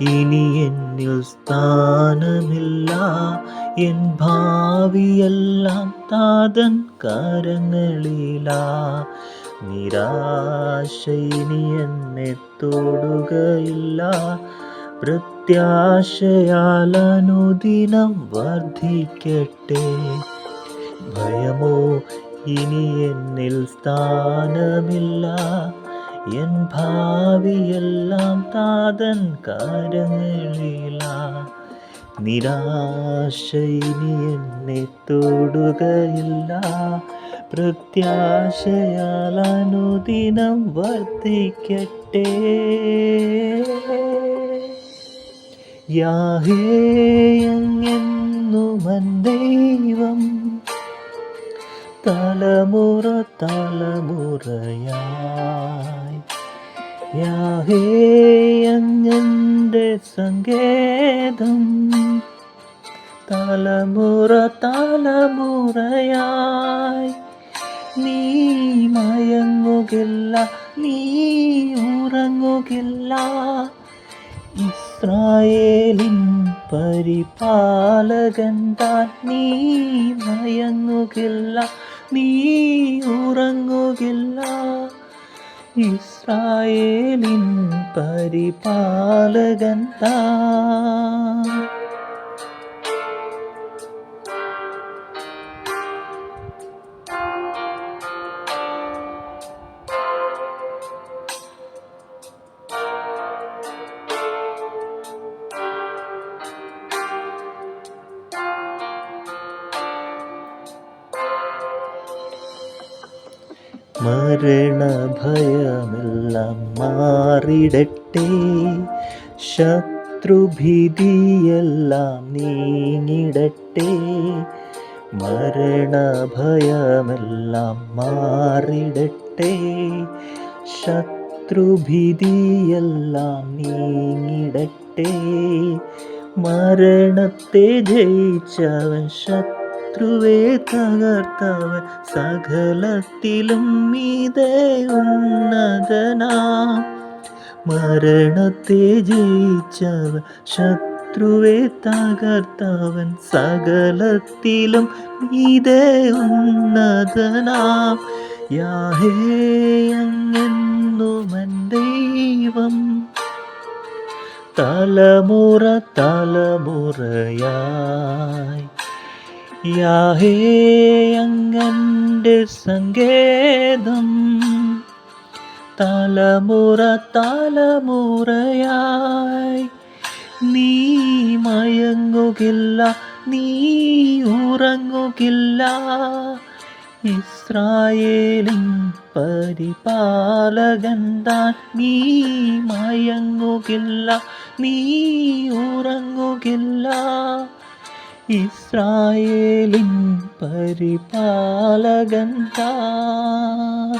ഇനി എന്നിൽ സ്ഥാനമില്ല. എൻ ഭാവിയെല്ലാം താതൻ കാരങ്ങളില. നിരാശ ഇനി എന്നെ തൊടുകയില്ല. പ്രത്യാശയാൽ അനുദിനം വർദ്ധിക്കട്ടെ. ഭയമോ? ഇനി എന്നിൽ സ്ഥാനമില്ല. എൻ ഭാവിയെല്ലാം താതൻ കരങ്ങളിലാ. നിരാശ എന്നെ തൊടുകയില്ല. പ്രത്യാശയാൽ അനുദിനം വർദ്ധിക്കട്ടെ. യാഹേയെന്നുമൻ ദൈവം തലമുറ തലമുറയായി. യാഹേയങ്ങന്റെ സങ്കേതം. തലമുറ തലമുറയായി. നീ മയങ്ങുകില്ല നീ ഉറങ്ങുകില്ല. ഇസ്രായേലിൻ പരിപാലകൻ താൻ നീ മയങ്ങുകില്ല. നീ ഉറങ്ങുകില്ല. ഇസ്രായേലിൻ പരിപാലകൻ താൻ മരണഭയമെല്ലാം മാറിടട്ടെ. ശത്രുഭീതിയെല്ലാം നീങ്ങിടട്ടെ. മരണഭയമെല്ലാം മാറിടട്ടെ. ശത്രുഭീതിയെല്ലാം നീങ്ങിടട്ടെ. മരണത്തെ ജയിച്ചവൻ ശത്രു ശത്രുവെ തകർത്തവൻ സകലത്തിലും മീതെ ഉന്നതനാ. മരണത്തെ ജയിച്ചവൻ ശത്രുവെ തകർത്തവൻ സകലത്തിലും മീതെ ഉന്നതനാം. യാഹേയെന്നുമൻ ദൈവം. തലമുറ തലമുറയായി യാഹേ അങ്ങന്റെ സങ്കേതം. തലമുറ തലമുറയായി നീ മയങ്ങുകില്ല നീ ഉറങ്ങുകില്ല. ഇസ്രായേലിൻ പരിപാലകൻ താൻ നീ മയങ്ങുകില്ല നീ ഉറങ്ങുകില്ല. ഇസ്രായേലിൻ പരിപാലകൻ താൻ